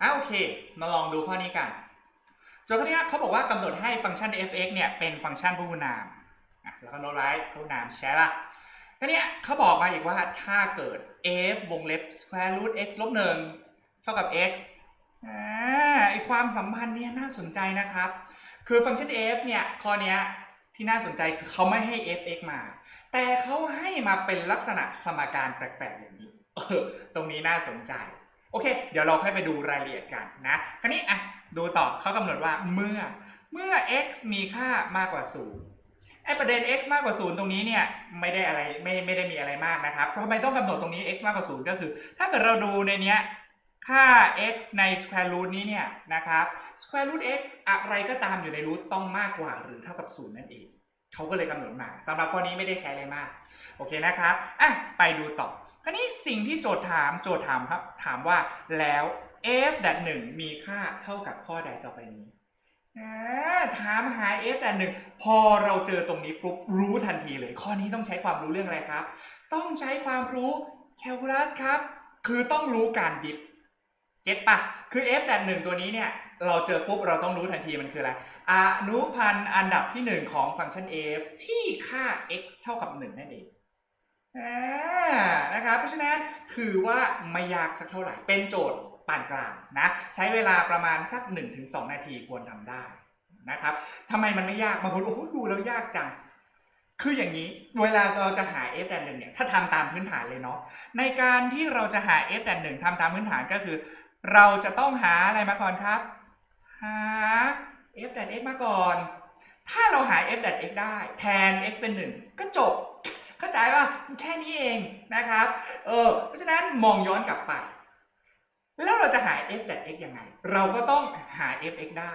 อะโอเค มาลองดูข้อนี้กันโจทย์ข้อนี้เขาบอกว่ากำหนดให้ฟังก์ชัน f(x) เนี่ยเป็นฟังก์ชันพหุนามแล้วก็โน้ตไว้พหุนามใช่ปะทีนี้เขาบอกมาอีกว่าถ้าเกิด f วงเล็บ square root x ลบหนึ่งเท่ากับ x อ่าไอความสัมพันธ์เนี่ยน่าสนใจนะครับ คือฟังก์ชัน f เนี่ยข้อนี้ที่น่าสนใจคือเขาไม่ให้ f(x) มา แต่เขาให้มาเป็นลักษณะสมการแปลกๆอย่างนี้ เออ ตรงนี้น่าสนใจ โอเค เดี๋ยวเราค่อยไปดูรายละเอียดกันนะ คราวนี้อะดูต่อเขากำหนดว่าเมื่อเมื่อ x มีค่ามากกว่า 0 ไอประเด็น x มากกว่า 0 ตรงนี้เนี่ยไม่ได้อะไรไม่ไม่ได้มีอะไรมากนะครับ เพราะทำไมต้องกำหนดตรงนี้ x มากกว่า 0 ก็คือ ถ้าเกิดเราดูในเนี้ยค่า x ใน square root นี้เนี่ยนะครับ square root x อะไรก็ตามอยู่ใน root ต้องมากกว่าหรือเท่ากับ 0 นั่นเองเขาก็เลยกำหนดมาสำหรับข้อนี้ไม่ได้ใช้อะไรมาก โอเคนะครับอะไปดูต่อ คราวนี้สิ่งที่โจทย์ถามโจทย์ถามครับ ถามว่าแล้ว f ดัดหนึ่งมีค่าเท่ากับข้อใดต่อไปนี้ถามหา f ดัดหนึ่งพอเราเจอตรงนี้ปุ๊บรู้ทันทีเลย ข้อนี้ต้องใช้ความรู้เรื่องอะไรครับ ต้องใช้ความรู้แคลคูลัสครับ คือต้องรู้การดิฟเก็ตปะคือ f ดัดหนึ่งตัวนี้เนี่ยเราเจอปุ๊บเราต้องรู้ทันทีมันคืออะไรอนุพันธ์อันดับที่ 1 ของฟังก์ชัน f ที่ค่า x เท่ากับ 1 นั่นเอง นะครับเพราะฉะนั้นถือว่าไม่ยากสักเท่าไหร่ เป็นโจทย์ปานกลางนะ ใช้เวลาประมาณสัก 1-2 นาทีควรทำได้นะครับทำไมมันไม่ยากบางคนโอ้โหดูแล้วยากจัง คืออย่างนี้ เวลาเราจะหา f ดันหนึ่งเนี่ย ถ้าทำตามพื้นฐานเลยเนาะ ในการที่เราจะหา f ดันหนึ่งทำตามพื้นฐานก็คือ เราจะต้องหาอะไรมาก่อนครับ หา f ดัน x มาก่อน ถ้าเราหา f ดัน x ได้ แทน x เป็น 1 ก็จบ เข้าใจป่ะแค่นี้เองนะครับเออเพราะฉะนั้นมองย้อนกลับไป แล้วเราจะหา f ดัน x ยังไง เราก็ต้องหา fx ได้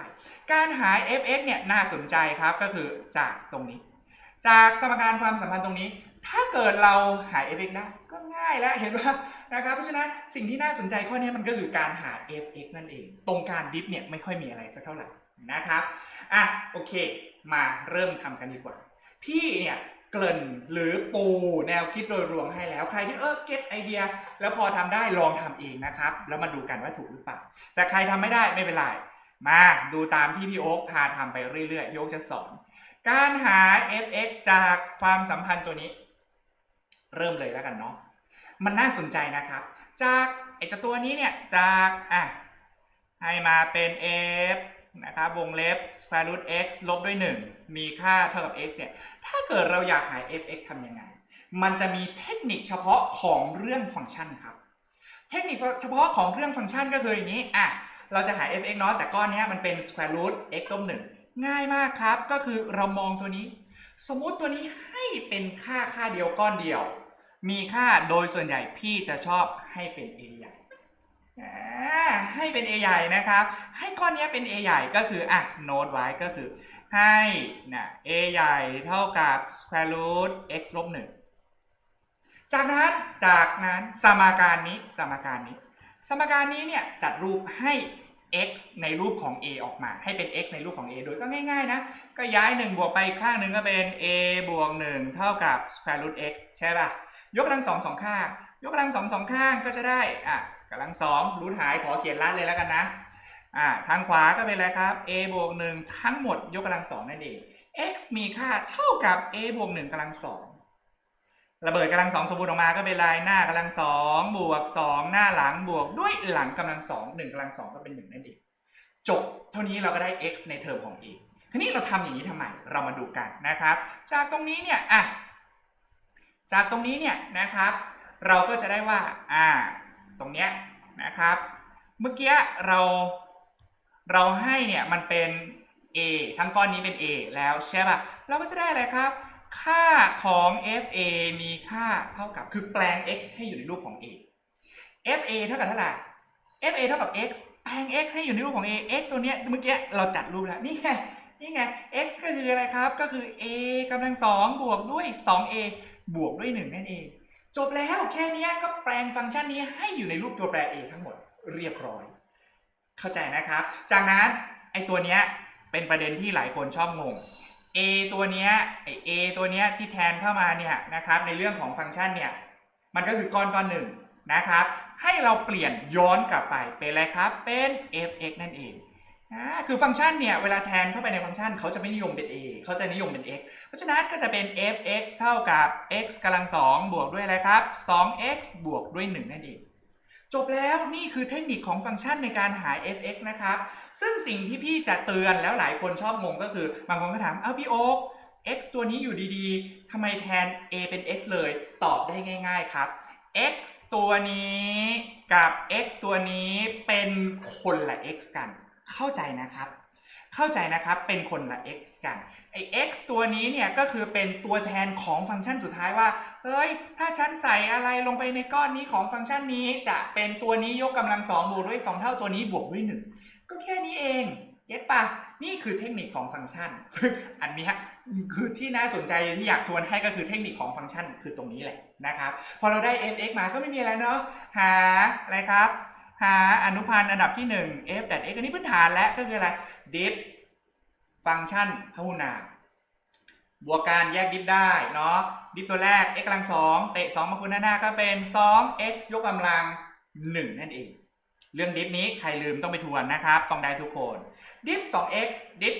การหา fx เนี่ยน่าสนใจครับก็คือจากตรงนี้ จากสมการความสัมพันธ์ตรงนี้ ถ้าเกิดเราหา fx ได้ก็ง่ายแล้วเห็นป่ะนะครับเพราะฉะนั้นสิ่งที่น่าสนใจข้อนี้มันก็คือการหา fx นั่นเอง ตรงการดิฟเนี่ยไม่ค่อยมีอะไรสักเท่าไหร่นะครับ อะ โอเค มาเริ่มทำกันดีกว่า พี่เนี่ย เกริ่นหรือปูแนวคิดโดยรวมให้แล้ว ใครที่เออเก็ตไอเดีย แล้วพอทำได้ลองทำเองนะครับ แล้วมาดูกันว่าถูกหรือเปล่าแต่ใครทำไม่ได้ไม่เป็นไรมาดูตามที่พี่โอ๊คพาทำไปเรื่อยๆพี่โอ๊คจะสอน การหา fx จากความสัมพันธ์ตัวนี้ เริ่มเลยแล้วกันเนาะมันน่าสนใจนะครับ จากไอเจ้าตัวนี้เนี่ยจากอะให้มาเป็น f นะครับวงเล็บ square root x ลบด้วย 1 มีค่าเท่ากับ x เนี่ยถ้าเกิดเราอยากหา fx ทำยังไง มันจะมีเทคนิคเฉพาะของเรื่องฟังก์ชันครับ เทคนิคเฉพาะของเรื่องฟังก์ชันก็คืออย่างนี้อะเราจะหา fx เนาะแต่ก้อนนี้มันเป็น square root x ลบ1ง่ายมากครับ ก็คือเรามองตัวนี้ สมมุติตัวนี้ให้เป็นค่าค่าเดียวก้อนเดียว มีค่าโดยส่วนใหญ่พี่จะชอบให้เป็น a ใหญ่ ให้เป็น a ใหญ่นะครับ ให้ก้อนนี้เป็น a ใหญ่ก็คืออะโน้ตไว้ก็คือ ให้นะ a ใหญ่เท่ากับ square root x ลบ1จากนั้นจากนั้นสมการนี้สมการนี้ สมการนี้เนี่ยจัดรูปให้ x ในรูปของ a ออกมา ให้เป็น x ในรูปของ a โดยก็ง่ายๆนะ ก็ย้าย 1 บวกไปอีกข้างหนึ่งก็เป็น a บวก 1 เท่ากับ square root x ใช่ป่ะ ยกกำลังสองสองข้าง ยกกำลังสองสองข้างก็จะได้อะ กำลังสองรูทหายขอเขียนลัดเลยแล้วกันนะอ่าทางขวาก็เป็นอะไรครับ a บวก1ทั้งหมดยกกำลังสองนั่นเอง x มีค่าเท่ากับ a บวก1กำลังสองระเบิดกำลังสองสมบูรณ์ออกมาก็เป็นลายหน้ากำลังสองบวกสองหน้าหลังบวกด้วยหลังกำลังสองหนึ่งกำลังสองก็เป็นหนึ่งนั่นเองจบเท่านี้เราก็ได้ x ในเทอมของ a ทีนี้เราทำอย่างนี้ทำไมเรามาดูกันนะครับ จากตรงนี้เนี่ยอะจากตรงนี้เนี่ยนะครับ เราก็จะได้ว่าอ่า ตรงเนี้ยนะครับ เมื่อกี้เราเราให้เนี่ยมันเป็น a ทั้งก้อนนี้เป็น a แล้วใช่ป่ะเราก็จะได้อะไรครับ ค่าของ fa มีค่าเท่ากับคือแปลง x ให้อยู่ในรูปของ a fa เท่ากับเท่าไหร่ fa เท่ากับ x แปลง x ให้อยู่ในรูปของ a x ตัวเนี้ยเมื่อกี้เราจัดรูปแล้วนี่ไงนี่ไง x ก็คืออะไรครับ ก็คือ a กำลังสองบวกด้วย 2a บวกด้วย 1 นั่นเอง จบแล้วแค่นี้ก็แปลงฟังก์ชันนี้ให้อยู่ในรูปตัวแปร a ทั้งหมดเรียบร้อย เข้าใจนะครับ จากนั้นไอตัวเนี้ยเป็นประเด็นที่หลายคนชอบงง a ตัวเนี้ยไอ a ตัวเนี้ยที่แทนเข้ามาเนี่ยนะครับในเรื่องของฟังก์ชันเนี่ยมันก็คือก้อนก้อนหนึ่งนะครับ ให้เราเปลี่ยนย้อนกลับไปเป็นอะไรครับเป็น f(x) นั่นเอง อ่าคือฟังก์ชันเนี่ยเวลาแทนเข้าไปในฟังก์ชันเขาจะไม่นิยมเป็น a เขาจะนิยมเป็น x เพราะฉะนั้นก็จะเป็น f(x) เท่ากับ x กำลังสองบวกด้วยอะไรครับ 2x บวกด้วย 1 นั่นเองจบแล้วนี่คือเทคนิคของฟังก์ชันในการหา f(x) นะครับ ซึ่งสิ่งที่พี่จะเตือนแล้วหลายคนชอบงงก็คือบางคนก็ถามเอ้าพี่โอ๊ค x ตัวนี้อยู่ดีๆทำไมแทน a เป็น x เลยตอบได้ง่าย ๆครับ x ตัวนี้กับ x ตัวนี้เป็นคนละ x กัน เข้าใจนะครับ เข้าใจนะครับเป็นคนละ x กันไอ้ x ตัวนี้เนี่ยก็คือเป็นตัวแทนของฟังก์ชันสุดท้ายว่าเฮ้ยถ้าฉันใส่อะไรลงไปในก้อนนี้ของฟังก์ชันนี้จะเป็นตัวนี้ยกกำลังสองบวกด้วย 2 เท่าตัวนี้บวกด้วย 1 ก็แค่นี้เองเก็ตปะนี่คือเทคนิคของฟังก์ชัน ซึ่งอันนี้คือที่น่าสนใจที่อยากทวนให้ก็คือเทคนิคของฟังก์ชันคือตรงนี้แหละนะครับ พอเราได้ f(x) มาก็ไม่มีอะไรเนาะหาอะไรครับ หาอนุพันธ์อันดับที่ 1 f x อันนี้พื้นฐานและก็คืออะไร diff ฟังก์ชันพหุนามบวกการแยกดิฟได้เนาะดิฟตัวแรก x กำลังสองเตะ2มาคูณด้าหน้าก็เป็น 2x ยกกำลัง 1 นั่นเอง เรื่องดิฟนี้ใครลืมต้องไปทวนนะครับ ต้องได้ทุกคน ดิฟ 2x ดิฟ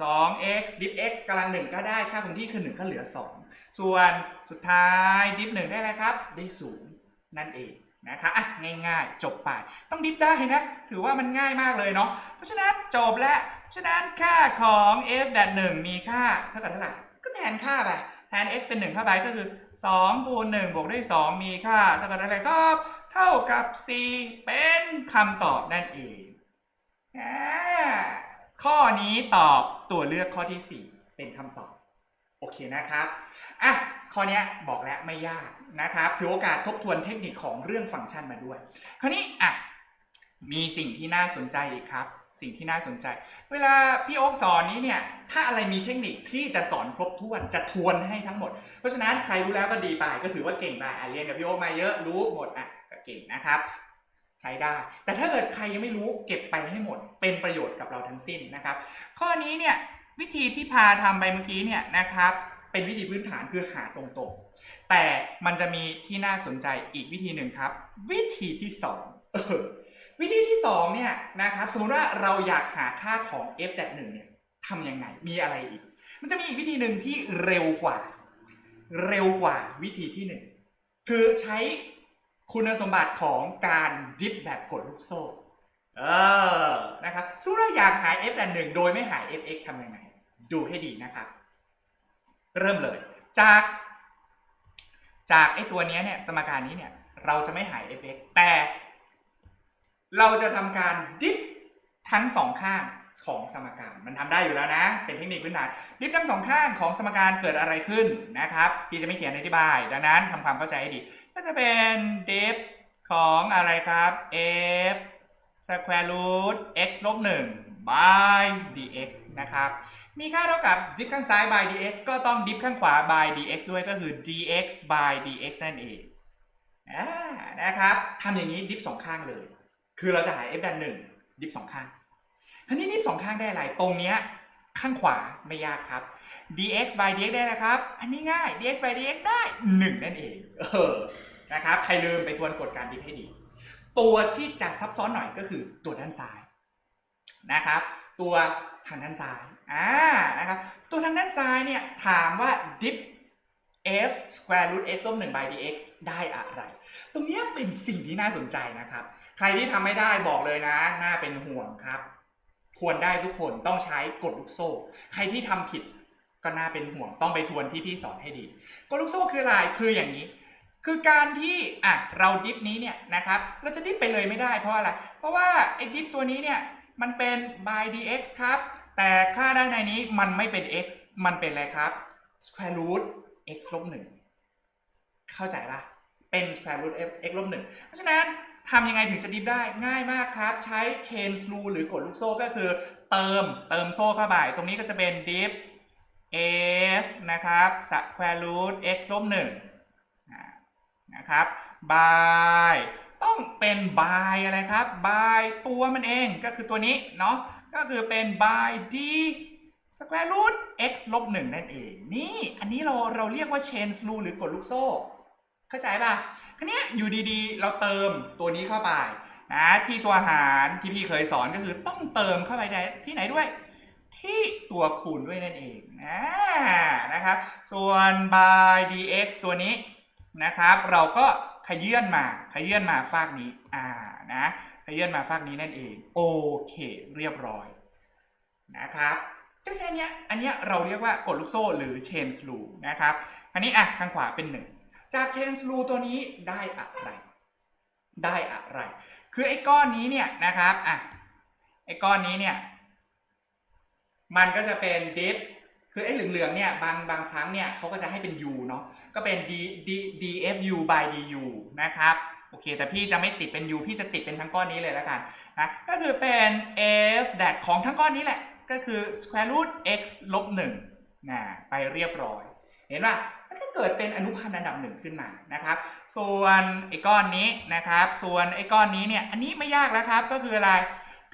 2x ดิฟ x กำลัง 1 ก็ได้ค่าคงที่คือ 1 ก็เหลือ 2 ส่วนสุดท้ายดิฟ 1 ได้อะไรครับ ได้ 0 นั่นเอง นะครับอะง่ายๆ จบไป ต้องดิฟได้นะ ถือว่ามันง่ายมากเลยเนาะ เพราะฉะนั้นจบแล้ว เพราะฉะนั้นค่าของ f ดัด1มีค่าเท่ากับเท่าไหร่ ก็แทนค่าไป แทน x เป็น1เข้าไปก็คือ2คูณ1บวกด้วย 2 มีค่าเท่ากับอะไรครับ เท่ากับ c เป็นคำตอบนั่นเอง ข้อนี้ตอบตัวเลือกข้อที่ 4 เป็นคำตอบ โอเคนะครับอะข้อนี้บอกแล้วไม่ยากนะครับถือโอกาสทบทวนเทคนิคของเรื่องฟังก์ชันมาด้วย คราวนี้อะมีสิ่งที่น่าสนใจอีกครับ สิ่งที่น่าสนใจ เวลาพี่โอ๊คสอนนี้เนี่ยถ้าอะไรมีเทคนิคที่จะสอนครบถ้วนจะทวนให้ทั้งหมด เพราะฉะนั้นใครรู้แล้วก็ดีไปก็ถือว่าเก่งไปเรียนกับพี่โอ๊คมาเยอะรู้หมดอะก็เก่งนะครับใช้ได้ แต่ถ้าเกิดใครยังไม่รู้เก็บไปให้หมด เป็นประโยชน์กับเราทั้งสิ้นนะครับ ข้อนี้เนี่ย วิธีที่พาทำไปเมื่อกี้เนี่ยนะครับ เป็นวิธีพื้นฐานคือหาตรงๆ แต่มันจะมีที่น่าสนใจอีกวิธีหนึ่งครับ วิธีที่สองวิธีที่สองเนี่ยนะครับสมมติว่าเราอยากหาค่าของ f ดัหนึ่งเนี่ยทำยังไง มีอะไรอีก มันจะมีอีกวิธีหนึ่งที่เร็วกว่า เร็วกว่าวิธีที่หนึ่งคือใช้คุณสมบัติของการดิฟแบบกดลูกโซ่ เออ นะครับสมมติเราอยากหา f ดัหนึ่งโดยไม่หา fx ทำยังไง ดูให้ดีนะครับเริ่มเลย จาก จากไอ้ตัวนี้เนี่ยสมการนี้เนี่ย เราจะไม่หาย fx แต่ เราจะทำการดิฟทั้งสองข้างของสมการมันทำได้อยู่แล้วนะ เป็นเทคนิคพื้นฐานดิฟทั้งสองข้างของสมการเกิดอะไรขึ้นนะครับ พี่จะไม่เขียนอธิบาย ดังนั้นทำความเข้าใจให้ดี ก็จะเป็นดิฟของอะไรครับ f square root x ลบ1 by dx นะครับ มีค่าเท่ากับดิฟข้างซ้าย by dx ก็ต้องดิฟข้างขวา by dx ด้วยก็คือ dx by dx นั่นเองอ่านะครับทำอย่างนี้ดิฟสองข้างเลย คือเราจะหา f ดันหนึ่งดิฟสองข้างครานี้ดิฟสองข้างได้อะไร ตรงเนี้ยข้างขวาไม่ยากครับ dx by dx ได้แล้วครับ อันนี้ง่าย dx by dx ได้ 1 นั่นเอง เออ นะครับ ใครลืมไปทวนกฎการดิฟให้ดี ตัวที่จะซับซ้อนหน่อยก็คือตัวด้านซ้าย นะครับ ตัวทางด้านซ้ายอ่านะครับตัวทางด้านซ้ายเนี่ยถามว่า dip f square root x ลบ1 by dx ได้อะไร ตรงนี้เป็นสิ่งที่น่าสนใจนะครับ ใครที่ทำไม่ได้บอกเลยนะ น่าเป็นห่วงครับ ควรได้ทุกคนต้องใช้กดลูกโซ่ ใครที่ทำผิดก็น่าเป็นห่วงต้องไปทวนที่พี่สอนให้ดีกดลูกโซ่คืออะไรคืออย่างนี้ คือการที่อะเราดิฟนี้เนี่ยนะครับ เราจะดิฟไปเลยไม่ได้เพราะอะไร เพราะว่าไอ้ดิฟตัวนี้เนี่ย มันเป็น by dx ครับ แต่ค่าด้านในนี้มันไม่เป็น x มันเป็นอะไรครับ square root x ลบหนึ่งเข้าใจปะเป็น square root x ลบหนึ่งเพราะฉะนั้นทำยังไงถึงจะดิฟได้ง่ายมากครับ ใช้ chain rule หรือกดลูกโซ่ก็คือเติมเติมโซ่เข้าไปตรงนี้ก็จะเป็น diff f นะครับ square root x ลบหนึ่งนะครับ by ต้องเป็น by อะไรครับ by ตัวมันเองก็คือตัวนี้เนาะก็คือเป็น by d square root x ลบ1นั่นเอง นี่อันนี้เราเราเรียกว่า chain rule หรือกดลูกโซ่ เข้าใจป่ะคันนี้อยู่ดีๆ เราเติมตัวนี้เข้าไปนะที่ตัวหารที่พี่เคยสอนก็คือต้องเติมเข้าไปในที่ไหนด้วย ที่ตัวคูณด้วยนั่นเองนะนะครับ ส่วน by dx ตัวนี้นะครับ เราก็ ขยื่นมาขยื่นมาฟากนี้อ่านะขยื่นมาฟากนี้นั่นเองโอเค เรียบร้อยนะครับก็แค่เนี้ยอันเนี้ยเราเรียกว่ากดลูกโซ่หรือ chain r u l นะครับอันนี้อะข้างขวาเป็นหนึ่งจาก chain r u l ตัวนี้ได้อะไร ได้อะไร คือไอ้ก้อนนี้เนี่ยนะครับอะไอ้ก้อนนี้เนี่ยมันก็จะเป็น div คือไอ้เหลืองๆเนี่ยบางบางครั้งเนี่ยเขาก็จะให้เป็น u เนาะก็เป็น d d dfu by du นะครับโอเค แต่พี่จะไม่ติดเป็น u พี่จะติดเป็นทั้งก้อนนี้เลยแล้วกันนะก็คือเป็น f that ของทั้งก้อนนี้แหละ ก็คือ square root x ลบ1นะไปเรียบร้อย เห็นป่ะมันก็เกิดเป็นอนุพันธ์อันดับหนึ่งขึ้นมานะครับ ส่วนไอ้ก้อนนี้นะครับ ส่วนไอ้ก้อนนี้เนี่ยอันนี้ไม่ยากแล้วครับก็คืออะไร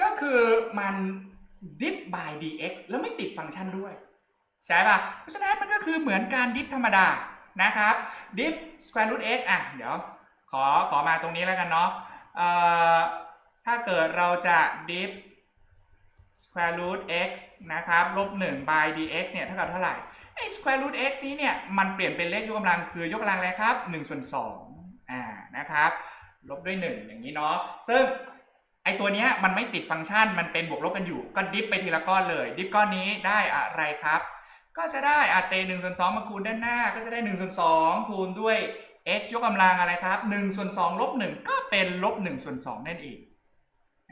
ก็คือมัน div by dx แล้วไม่ติดฟังก์ชันด้วย ใช่ป่ะ เพราะฉะนั้นมันก็คือเหมือนการดิฟธรรมดานะครับ div square root x อะเดี๋ยวขอขอมาตรงนี้แล้วกันเนาะถ้าเกิดเราจะ div square root x นะครับลบ1 by dx เนี่ยเท่ากับเท่าไหร่ไอ้ square root x นี้เนี่ยมันเปลี่ยนเป็นเลขยกกำลังคือยกกำลังอะไรครับ1ส่วน2อ่านะครับลบด้วย 1 อย่างนี้เนาะซึ่งไอตัวเนี้ยมันไม่ติดฟังก์ชันมันเป็นบวกลบกันอยู่ ก็ดิฟไปทีละก้อนเลย ดิฟก้อนนี้ได้อะไรครับ ก็จะได้อาเต1ส่วน2มาคูณด้านหน้า ก็จะได้1ส่วน2คูณด้วย x ยกกำลังอะไรครับ1ส่วน2ลบ1ก็เป็นลบ1ส่วน2นั่นเอง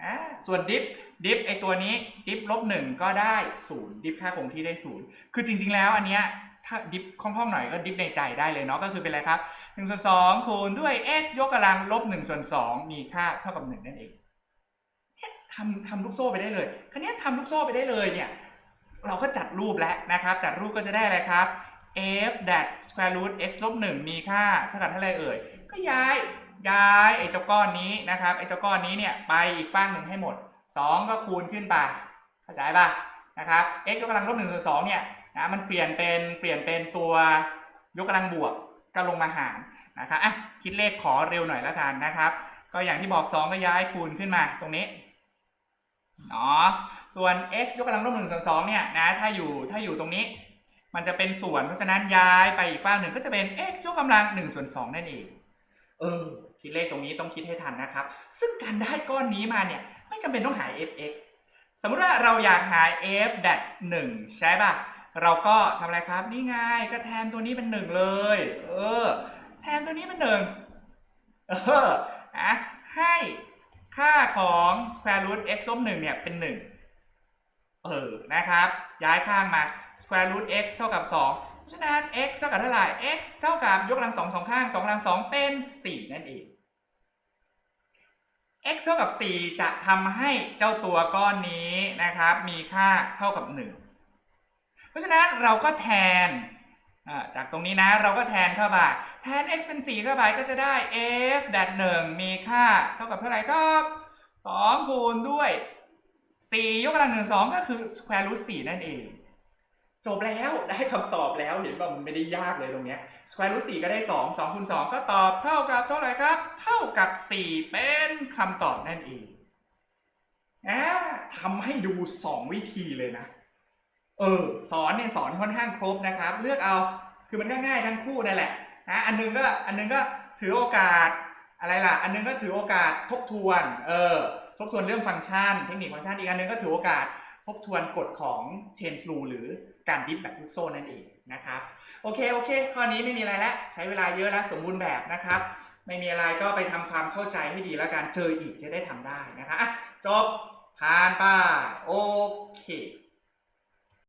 อ่าส่วนดิฟดิฟไอตัวนี้ดิฟลบ1ก็ได้0ดิฟค่าคงที่ได้ 0 คือจริง ๆ แล้วอันเนี้ยถ้าดิฟคล่องๆหน่อยก็ดิฟในใจได้เลยเนาะก็คือเป็นอะไรครับ1ส่วน2คูณด้วย x ยกกำลังลบ1ส่วน2มีค่าเท่ากับ 1 นั่นเองเนี่ยทำทำลูกโซ่ไปได้เลยคันนี้ทำลูกโซ่ไปได้เลยเนี่ย เราก็จัดรูปแล้วนะครับ จัดรูปก็จะได้อะไรครับ f that square root x ลบ1มีค่าเท่ากับเท่าไรเอ่ย ก็ย้ายย้ายไอ้เจ้าก้อนนี้นะครับไอ้เจ้าก้อนนี้เนี่ยไปอีกฝั่งหนึ่งให้หมด 2 ก็คูณขึ้นไปเข้าใจป่ะนะครับ x ยกกำลังลบ1ส่วน2เนี่ยนะมันเปลี่ยนเป็นเปลี่ยนเป็นตัวยกกำลังบวกก็ลงมาหารนะครับอะคิดเลขขอเร็วหน่อยแล้วกันนะครับ ก็อย่างที่บอก 2 ก็ย้ายคูณขึ้นมาตรงนี้ เนาะส่วน x ยกกำลังลบ1ส่วน2เนี่ยนะถ้าอยู่ถ้าอยู่ตรงนี้ มันจะเป็นส่วนเพราะฉะนั้นย้ายไปอีกฝั่งหนึ่งก็จะเป็น x ยกกำลัง1ส่วน2นั่นเองเออคิดเลขตรงนี้ต้องคิดให้ทันนะครับ ซึ่งการได้ก้อนนี้มาเนี่ยไม่จำเป็นต้องหา fx สมมุติว่าเราอยากหา f ดัด1ใช่ป่ะเราก็ทำอะไรครับนี่ไงก็แทนตัวนี้เป็น1เลย เออ แทนตัวนี้เป็น1เอออะให้ ของ square root x ลบ1เนี่ยเป็น1เออ นะครับ ย้ายข้างมา square root x เท่ากับ2เพราะฉะนั้น x เท่ากับเท่าไหร่ x เท่ากับยกกำลังสองสองข้าง2กำลัง2เป็น4นั่นเอง x เท่ากับ 4 จะทำให้เจ้าตัวก้อนนี้นะครับ มีค่าเท่ากับ 1 เพราะฉะนั้นเราก็แทนจากตรงนี้นะเราก็แทนเข้าไปแทน x เป็น 4 เข้าไปก็จะได้ f ดัด1มีค่าเท่ากับเท่าไหร่ครับ 2 คูณด้วย 4 ยกกำลัง1 2ก็คือ square root 4นั่นเอง จบแล้วได้คำตอบแล้วเห็นป่ะมันไม่ได้ยากเลยตรงเนี้ย square root 4ก็ได้ 2 2คูณ2ก็ตอบเท่ากับเท่าไหร่ครับ เท่ากับ 4 เป็นคำตอบนั่นเองอ่าทำให้ดู 2 วิธีเลยนะ เออ สอนเนี่ยสอนค่อนข้างครบนะครับ เลือกเอาคือมันก็ง่ายทั้งคู่นั่นแหละนะอันหนึงก็อันหนึงก็ถือโอกาส อะไรล่ะ อันนึงก็ถือโอกาสทบทวน เออ ทบทวนเรื่องฟังก์ชัน เทคนิคฟังก์ชัน อีกอันนึงก็ถือโอกาสทบทวนกฎของ chain rule หรือการดิฟแบบลูกโซ่นั่นเองนะครับ โอเค โอเค ข้อนี้ไม่มีอะไรแล้ว ใช้เวลาเยอะแล้วสมบูรณ์แบบนะครับ ไม่มีอะไรก็ไปทำความเข้าใจให้ดีแล้วกันเจออีกจะได้ทำได้นะคะจบผ่านไปโอเค